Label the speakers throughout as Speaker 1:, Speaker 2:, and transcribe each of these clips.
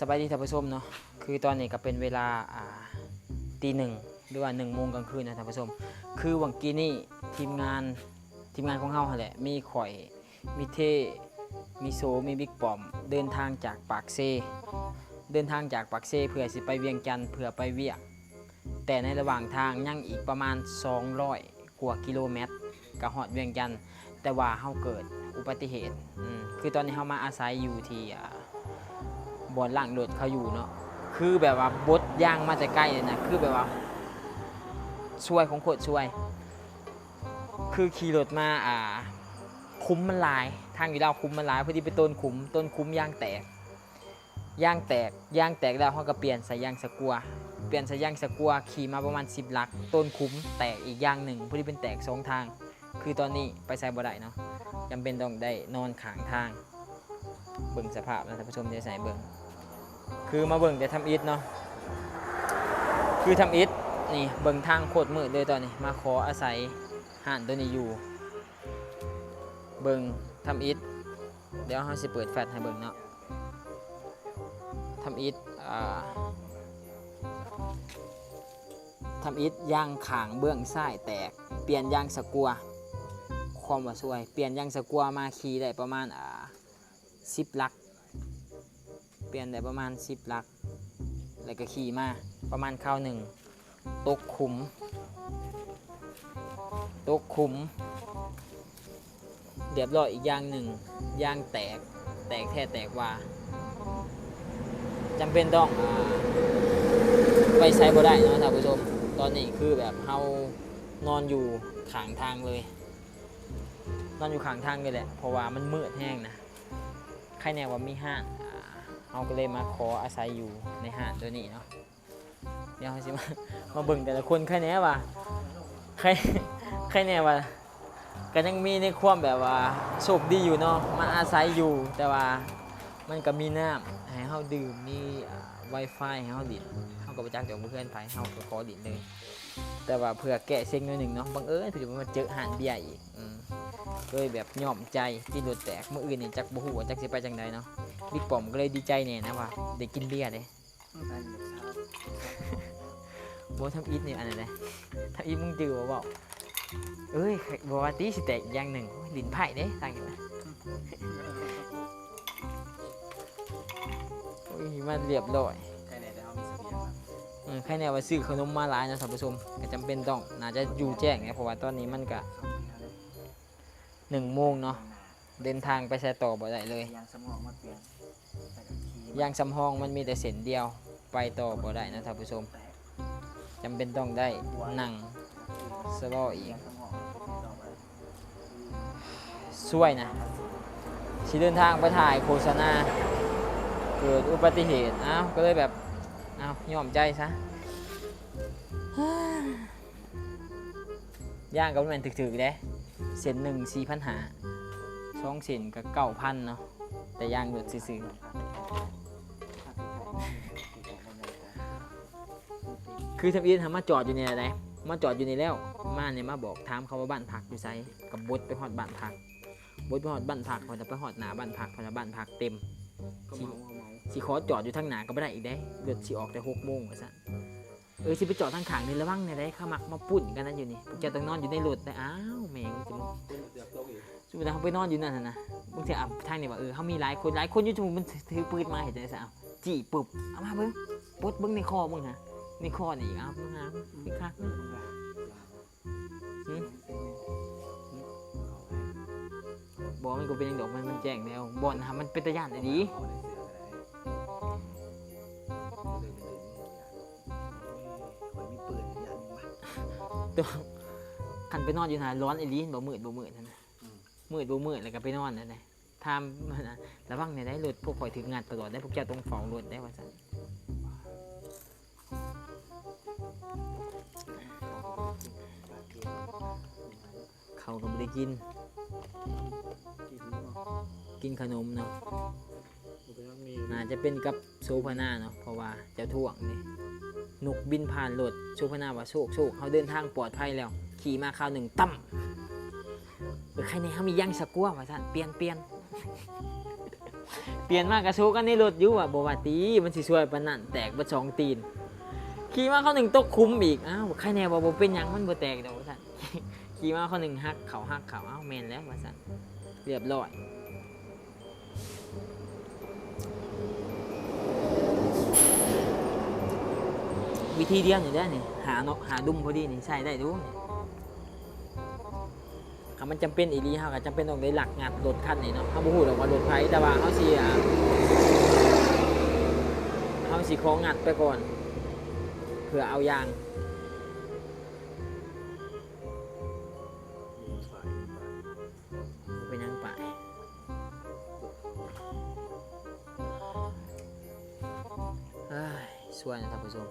Speaker 1: สบายดีท่านผู้ชมเนาะคือตอนนี้ก็เป็นเวลาตีหนึ่งหรือว่าหนึ่งโมงกลางคืนนะท่านผู้ชม คือวันกี้นี่ทีมงานทีมงานของเฮาหะแหละมีข่อยมีเทมีโซมีบิ๊กปอม เดินทางจากปากเซ เดินทางจากปากเซเพื่อสิไปเวียงจันทน์เพื่อไปเวียกแต่ในระหว่างทางยังอีกประมาณ 200กว่ากิโลเมตรก็ฮอดเวียงจันทน์แต่ว่าเฮาเกิดอุบัติเหตุคือตอนนี้เฮามาอาศัยอยู่ที่อ่า บอนล่างรถเขาอยู่เนาะคือแบบว่าบดย่างมาแต่ใกล้เลยนะคือแบบว่า ช่วยของโคตรช่วย คือขี่รถมาอ่า คุ้มมันลาย ทางอยู่ดาวคุ้มมันลายพอดีไปต้นคุ้มต้นคุ้มย่างแตกย่างแตกย่างแตกแล้วเขาก็เปลี่ยนใส่ย่างสกัว เปลี่ยนใส่ย่างสกัวขี่มาประมาณ 10ลัก ต้นคุ้มแตกอีกย่างหนึ่งพอดีเป็นแตกสองทาง คือตอนนี้ไปใส่บ่ได้เนาะจำเป็นต้องได้นอนขางทาง เบิ่งสภาพนะท่านผู้ชมจะใส่เบิ่ง คือมาเบิ่งแต่ทำอิฐเนาะคือทำอิฐนี่เบิ่งทางโคตรมืดเลยตอนนี้ มาขออาศัยห่านตัวนี้อยู่ เบิ่งทำอิฐเดี๋ยวเราสิเปิดแฟลชให้เบิ่งเนาะทำอิฐอ่าทำอิฐยางขางเบื้องซ้ายแตก เปลี่ยนยางสกัว ความว่าสวย เปลี่ยนยางสกัวมาขี่ได้ประมาณอ่าสิบลัก เปลี่ยนได้ประมาณ 10ลัก แล้วก็ขี่มาประมาณข้าวหนึ่งตกขุมตกขุมเรียบร้อยอีกอย่างหนึ่งยางแตกแตกแท้แตกว่าจำเป็นต้องอไปใช้บ่ได้นะท่านผู้ชม ตอนนี้คือแบบเฮานอนอยู่ขางทางเลย นอนอยู่ขางทางเลยแหละ เพราะว่ามันมืดแห้งนะ ใครแน่ว่ามีห้าง เราก็เลยมาขออาศัยอยู่ในห้างตัวนี้เนาะเดี๋ยวเราสิมามาเบิ่งแต่ละคนใครแน่ว่าใครใครแน่ว่าก็ยังมีในความแบบว่าโชคดีอยู่เนาะมาอาศัยอยู่แต่ว่ามันก็มีน้ำให้เฮาดื่มมีอ่า Wi-Fi ให้เฮาดินเฮาก็บ่จักเดี๋ยวเพื่อนไปเฮาก็ขอดินเลย แต่ว่าเพื่อแกะเซ็งหน่อยหนึ่งเนาะบังเอิญถือว่ามาเจอหานเบียร์อีกอืม เลยแบบย่อมใจที่รถแตกเมื่ออื่นนี่จักบ่ฮู้ว่าจักสิไปจังใดเนาะบิ๊กปอมก็เลยดีใจแน่นะว่าได้กินเบียร์เด้บ่ทำอีทนี่อันนั้นเลยทำอีทมึงจือบ่เว้าเอ้ยบ่ว่าตีสิแตกอย่างหนึ่งโอ้ยลิ้นไผ่เด้ทางนี้นะโอ้ยมาเรียบร้อย
Speaker 2: ใครในแต่เขามีสบียงครับ
Speaker 1: เออแค่แนวว่าซื้อขนมมาหลายนะท่านผู้ชมก็จำเป็นต้องน่าจะอยู่แจ้งเนี่ยเพราะว่าตอนนี้มันก็ หนึ่งโมงเนาะเดินทางไปใช้ต่อบ่ได้เลย
Speaker 2: ยางสมองมาเปลี่ยนใส่กับขี่
Speaker 1: ย่างสำห้องมันมีแต่เส้นเดียวไปต่อบ่ได้นะท่านผู้ชม
Speaker 2: แตก
Speaker 1: จำเป็นต้องได้นั่งสลออีก
Speaker 2: ยางสมองต่อไป
Speaker 1: ช่วยนะสิเดินทางไปถ่ายโฆษณาเกิดอุบัติเหตุอ้าวก็เลยแบบอ้าวยอมใจซะย่างกับมันถึกๆเด้ เส้นหนึ่งสี่พันหาสองเส้นก็เก้าพันเนาะแต่ย่างหลุดซื่อๆคือทำอีทำมาจอดอยู่เนี่ยไหนมาจอดอยู่นี่แล้ว มาเนี่ยมาบอกถามเขาว่าบ้านพักอยู่ไซกับบดไปหอดบ้านพักบดไปหอดบ้านพักพอจะไปหอดหนาบ้านพักพอจะบ้านพักเต็ม
Speaker 2: ก็เมาเอาเมา
Speaker 1: สิขอจอดอยู่ทางหนาก็ไม่ได้อีกได้รถสิออกแต่หกโมงว่าสั่นเออสิไปจอดทางขางนี่ระวังเนี่ยได้เข้ามักมาปุ่นกันนั่นอยู่นี่พวกเจะต้องนอนอยู่ในรถได้อ้าวแม่งจมึงสมมติเขาไปนอนอยู่นั่นน่ะนะบางทีอะทางนี่ว่าเออเขามีหลายคนหลายคนอยู่จมูกมันถือปืนมาเห็นได้สาวจีปุบเอามาเบิ้งปลดเบิ้งในคอมึงฮะในคอนี่อีกเอ้าวมึงฮะพี่คักบอกมันก็เป็นอยังดอกมันมันแจ้งแล้วบอลฮะมันเป็นตะยานได้ดี
Speaker 2: คนมีปืนยันวะ
Speaker 1: ตัว คันไปนอนอยู่นะร้อนไอ้ลีนบ่มืดบ่มืดนั่นนะ
Speaker 2: อืม
Speaker 1: มืดบ่มืดแล้วก็ไปนอนนั่นนะทำมันน่ะระวังเนี่ยได้รถพวกข่อยถึงงานตลอดได้พวกเจ้าต้องเฝ้ารถได้ว่าซั่นเขาก็บ่ได้กิน กินขนมเนาะน่าจะเป็นกับโซพานาเนาะเพราะว่าเจ้าท่วงนี่นกบินผ่านรถโซพานาว่าโชคโชคเขาเดินทางปลอดภัยแล้ว ขี่มาคราวหนึ่งตั้มเออใครในเขามีย่างสะกัวว่าท่านเปลี่ยนเปลี่ยนเปลี่ยนมากกระโชกกันในรถอยู่อะบว่าตีมันสิช่วยปนนั่นแตกบ่สองตีน ขี่มาเขาหนึ่งตกคุ้มอีกอ้าวใครแน่ว่าเป็นยังมันบ่แตกเดอกว่านขี่มาเขาหนึ่งหักเขาหักเขาอ้าวแมนแล้วว่าซั่นเรียบร้อยวิธีเดียวนี่ได้นี่หาเนาะหาดุมพอดีนี่ใช้ได้ดูนี่ คำมันจำเป็นอีหลีเฮาก็จำเป็นต้องได้หลักงัดรถคันนี้เนาะเฮาบ่ฮู้ดอกว่ารถไผแต่ว่าเฮาสิอ่าเฮาสิของงัดไปก่อนเพื่อเอายางเป็นยังไปเอ้ยช่วยนะท่านผู้ชม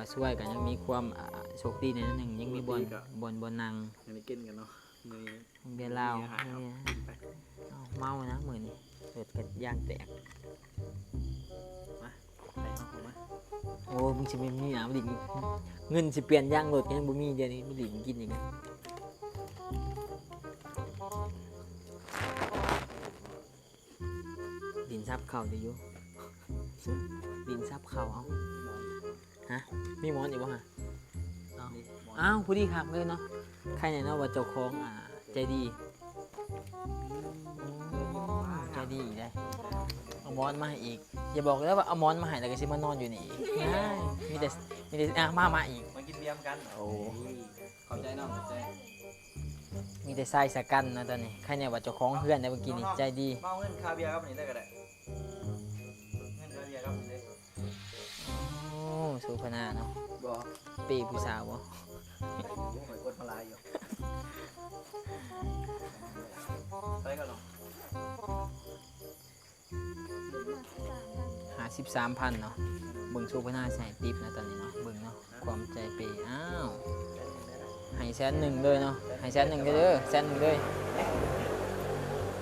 Speaker 1: ว่าช่วยกันยังมีความอ่าโชคดีในนั้นหนึ่งยังมีบอลบอลบอลนาง
Speaker 2: ยังไม่กินกันเนาะมือ
Speaker 1: เบียร์ลาว
Speaker 2: มีอาหาร
Speaker 1: เนี่ย
Speaker 2: ไป
Speaker 1: เอาเมานะมือนี่เกิดกัดยางแตก
Speaker 2: ไปเอาของมา
Speaker 1: โอ้มึงจะไม่มีหนาวดิ่งเงินสิเปลี่ยนยางรถก็ยังบ่มีเดี๋ยวนี้ไม่ดิ่งกินอีกนะดินซับเข่าเดี๋ยวอยู่ดินซับเข่าเอา ฮะมีหมอนอยู่บ่ฮะ
Speaker 2: เอานี่หมอน
Speaker 1: อ้าวผู้ดีคักเลยเนาะใครเนี่ยเนาะว่าเจ้าของอ่าใจดีใจดีอีกได้เอาหมอนมาให้อีก อย่าบอกแล้วว่าเอาหมอนมาให้แล้วก็สิมานอนอยู่นี่อีกง่ายมีแต่มีแต่อะมามาอีก
Speaker 2: มากินเบียร์กัน
Speaker 1: โอ้
Speaker 2: เข้าใจเนาะเข้าใจ
Speaker 1: มีแต่ทรายสะกันเนาะตอนนี้ใครเนี่ยว่าเจ้าของเพื่อนในเมื่อกี้นี่ใจดี
Speaker 2: เมาเงินคาเบียร์ครับอันนี้ได้ก็ได้เงินคาเบียร์ครับอันนี้ได้
Speaker 1: โอ้สุพนาเนาะ
Speaker 2: บอก
Speaker 1: ปีผู้สาวบ่
Speaker 2: ผมหอยกดมาลายอยู่ไปกันเนาะ
Speaker 1: หาสิบสามพันเนาะเบิ่งสุพนาใส่ติปนะตอนนี้เนาะเบิ่งเนาะความใจปีอ้าวให้แสนหนึ่งเลยเนาะให้แสนหนึ่งเลยเด้อแสนหนึ่งเลย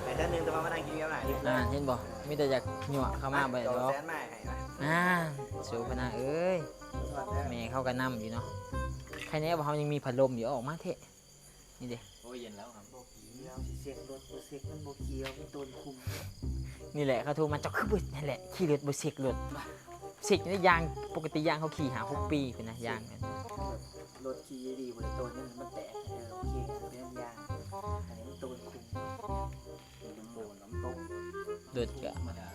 Speaker 2: ไอ้ท่านหนึ่งแต่ว่ามานั่งกินเบียร์ไหนดิ
Speaker 1: อ่าเห็นบ่มีแต่อยากหยั่วเข้ามาไป
Speaker 2: ดอก
Speaker 1: ดอก
Speaker 2: แสนไม่ให้ไหม
Speaker 1: อ่าสุพนาเอ้ยแม่เขาก็นำอยู่เนาะใครแน่ว่าเขายังมีพัดลมอยู่เอาออกมาเถอะนี่เด้
Speaker 2: โอ้ยเย็นแล้วครับโบกี้เราสิเซ็กรถโบเซ็กมันโบเกียวมีต้นคุม
Speaker 1: นี่แหละเขาโทรมาเจ้าคือเบิดนั่นแหละขี่รถบ่เสกรถเสกนี่ยางปกติยางเขาขี่หาหกปีเป็นนะยางเนี่ย
Speaker 2: รถขี่ดีบริตัวนี่มันแตกเออโอเคเป็นยางอันนี้มันต้นคุมเป็นโบนน้ำตก
Speaker 1: รถก็
Speaker 2: ธรรมดา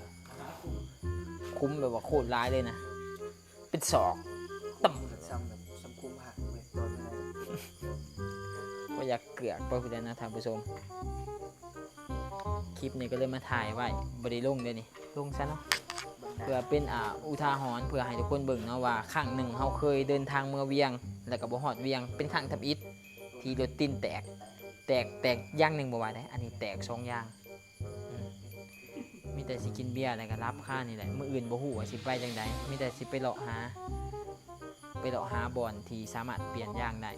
Speaker 1: คุ้มแบบว่าโคตรร้ายเลยนะ เป็นศอก
Speaker 2: ต่ำแบบซ้ำแบบซ้ำคุ้มหักเว้ยต้นอะไร
Speaker 1: ว่าอยากเกือกไปพุ่นแหล้วนะท่านผู้ชม คลิปนี้ก็เลยมาถ่ายไว้บริลงเดี๋ยวนี้ลงซะเนาะเพื่อเป็นอ่าอุทาหรณ์เพื่อให้ทุกคนเบิ่งเนาะว่าครั้งหนึ่งเขาเคยเดินทางเมื่อเวียง แล้วก็บ่ฮอดเวียงเป็นครั้งทับอิฐที่รถตินแตก แตกแตกอย่างหนึ่งบ่ว่าได้อันนี้แตกสองอย่างอืมมี แต่สิกินเบียร์แล้วก็รับค่านี่แหละมื้ออื่นบ่ฮู้ว่าสิไปจังใดมีแต่สิไปเลาะหา ไปเลาะหาบอนที่สามารถเปลี่ยนยางได้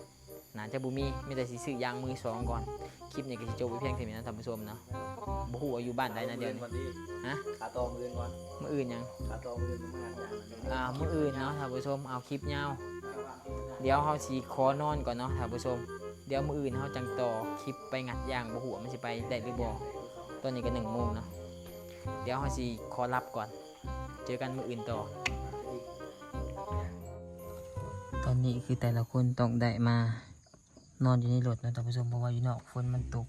Speaker 1: น่าจะบ่มีมีแต่สิซื้อยางมือสองก่อนคลิปนี้ก็สิจบไปเพียงเท่านี้นะท่านผู้ชมเนาะบ่ฮู้ว่าอยู่บ้านใดนะเดี๋ยวนี้ฮะ
Speaker 2: ขาตองเรือนก่อน
Speaker 1: มื้ออื่นหยัง
Speaker 2: ขาตองเรือนมากอย่างนั้น
Speaker 1: อ่ามื้ออื่นเนาะท่านผู้ชมเอาคลิปยาวเดี๋ยวเฮาสิขอนอนก่อนเนาะท่านผู้ชมเดี๋ยวมื้ออื่นเฮาจังต่อคลิปไปงัดยางบ่ฮู้ว่ามันสิไปได้หรือบ่ตอนนี้ก็1โมงเนาะ เดี๋ยวเฮาสิขอรับก่อน เจอกันมื้ออื่นต่อ ตอนนี้คือแต่ละคนต้องได้มา นอนอยู่ในรถนะท่านผู้ชมเพราะว่าอยู่นอกฝนมันตก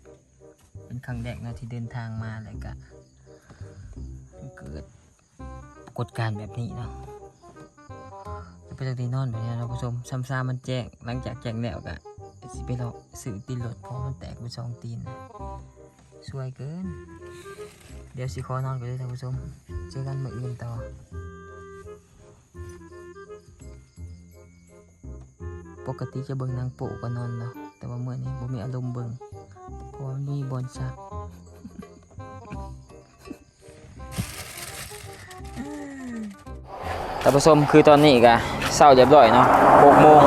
Speaker 1: เป็นครั้งแรกนะที่เดินทางมาแล้วก็เกิดปรากฏการณ์แบบนี้เนาะไปจากที่นอนแบบนี้เนาะท่านผู้ชมซ้ำๆมันแจ้งหลังจากแจ้งแล้วก็สิไปเลาสื่อตีนรถเพราะมันแตกไปสองตีนนะสวยเกิน เดี๋ยวสิขอนอนกันเลยท่านผู้ชมเจอกันมื้ออื่นต่อปกติจะเบิ่งหนางโปก็นอนเนาะแต่ว่าเมื่อนี้ผมมีอารมณ์เบิ่งเพราะว่ามันมีบอลชักท่านผู้ชมคือตอนนี้ก็เศร้าเรียบร้อยเนาะ6โมง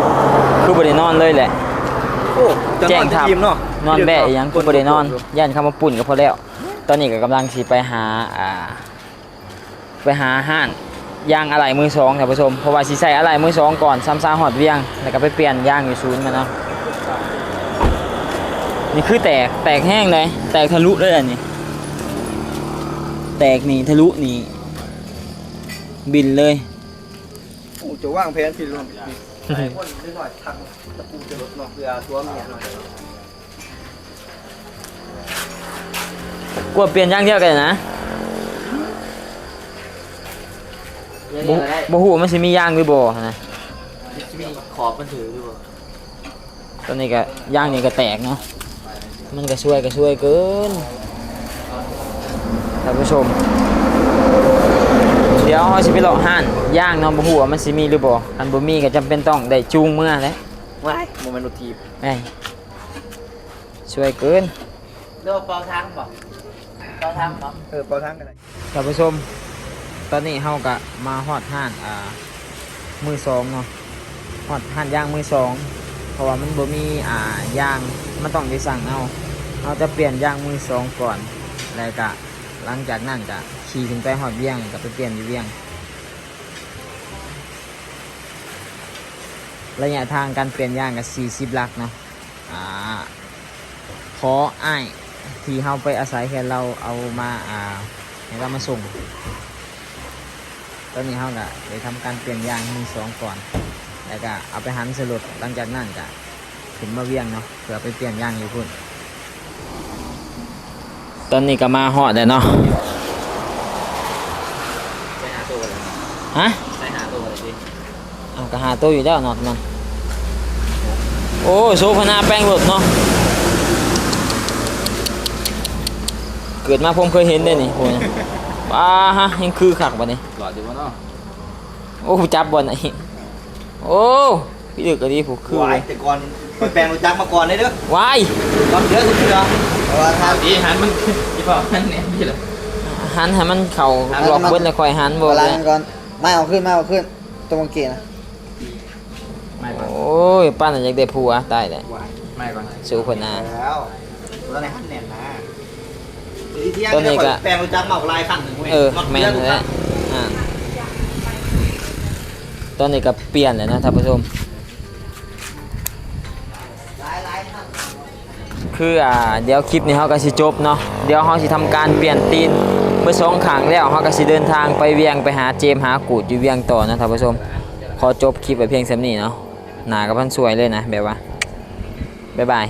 Speaker 1: คือบ่ได้นอนเลยแหละ
Speaker 2: โอ้
Speaker 1: แจ้งทับ
Speaker 2: ทีมเนาะ
Speaker 1: นอนแบะอีหยังคือบ่ได้นอนย่านคำว่าปุ่นก็พอแล้ว ตอนนี้ก็กำลังสิไปหาอ่าไปหาห้านยางอะไหล่มือสองท่านผู้ชมเพราะว่าสิใส่อะไหล่มือสองก่อนซ้ำซาหอดเวียงแล้วก็ไปเปลี่ยนยางอยู่ศูนย์มาเนาะนี่คือแตกแตกแห้งเลย แตกทะลุเลยอันนี้ แตกนี่ทะลุนี่ บินเลย
Speaker 2: โอ้จะว่างแผนสิลงคนนิดหน่อยทักตะปูจะลดเนาะเพื่อตัวเมียหน่อย
Speaker 1: กลัวเปลี่ยนอย่างเดียวกันนะบ่บ่ฮู้ว่ามันสิมียางหรือบ่นะ
Speaker 2: มีขอบมันถืออยู่บ่
Speaker 1: ตอนนี้ก็ยางนี่ก็แตกเนาะมันก็ช่วยก็ช่วยเกินท่านผู้ชม เดี๋ยวเราสิไปเลาะห้านย่างเนาะบ่ฮู้ว่ามันสิมีหรือบ่คันบ่มีก็จำเป็นต้องได้จูงเมื่อแหล้ว
Speaker 2: ว้ายโมเมนต์ทีบ
Speaker 1: แม่ช่วยเกิน
Speaker 2: เรียกว่าเปาทางป่ะ เปาทางป่ะเออเปาทางกันเลย
Speaker 1: ท่านผู้ชม ตอนนี้เฮาก็มาฮอดห้านอ่ามือสองเนาะฮอดห้านย่างมือสองเพราะว่ามันบ่มีอ่าย่างมันต้องไปสั่งเอาเราจะเปลี่ยนย่างมือสองก่อนแล้วก็หลังจากนั้นก็ขี่ขึ้นไปฮอดเวียงก็ไปเปลี่ยนอยู่เวียง ระยะทางการเปลี่ยนย่างก็40ลักเนาะอ่าขออ้าย ที่เฮาไปอาศัยแค่เราเอามาอ่าให้เรามาส่งตอนนี้เขาก็ไปทำการเปลี่ยนยางมือสองก่อน แล้วก็เอาไปหันสลุดหลังจากนั้นก็ถึงมาเวียงเนาะเพื่อไปเปลี่ยนยางอยู่พุ่นตอนนี้ก็มาหอดแล้วเนาะ
Speaker 2: ไปหาตัวเลย
Speaker 1: ฮะ
Speaker 2: ไปหาตัวเลยดิ
Speaker 1: เอาก็หาตัวอยู่แล้วนอดมันโอ้โซฟนาแป้งรถเนาะ กิดมาผมเคยเห็นได้นี่โหนะว้าฮะยังคือขักบ่นี่
Speaker 2: หลอดอยู่วะเนาะ
Speaker 1: โอ้จับบอลไหนโอ้พี่ดึกก็ดีผูกคือ
Speaker 2: วายแต่ก่อนมันแปลงรู้จักมาก่อนเลยเด้อ
Speaker 1: วาย
Speaker 2: ตอนเยอะสุดเชื่อเพราะว่าทางดีหันมันที่พ่อมันเนี่ยพี่เลย
Speaker 1: หันให้มันเข่าหลอกเบิ้ลแล้วคอยหันบ่
Speaker 3: เวลา
Speaker 1: เลย
Speaker 3: ก่อนไม่เอาขึ้นไม่เอาขึ้นตรงกางเกงนะ
Speaker 2: ไม่ก่อน
Speaker 1: โอ้ยป้านอยากได้ผัวตายเลยวา
Speaker 2: ยไม่ก่อน
Speaker 1: สู้คนหนา
Speaker 2: แล้วตอนไหนหันแน่นนะ ที่เที่ยง
Speaker 1: ตอนนี้ก็
Speaker 2: แปลงรู้จักมาลายขั้นหนึ่งเว้ย
Speaker 1: เออแม่นเลยนะอ่าตอนนี้ก็เปลี่ยนเลยนะท่านผู้ชม คืออ่าเดี๋ยวคลิปนี้เขาก็สิจบเนาะเดี๋ยวเขาสิทำการเปลี่ยนตีนเมื่อสองขางแล้วเขาก็สิเดินทางไปเวียงไปหาเจมส์หากูดอยู่เวียงต่อนะท่านผู้ชม ขอจบคลิปไปเพียงเท่านี้เนาะหนากับพันสวยเลยนะแบบว่าบ๊ายบาย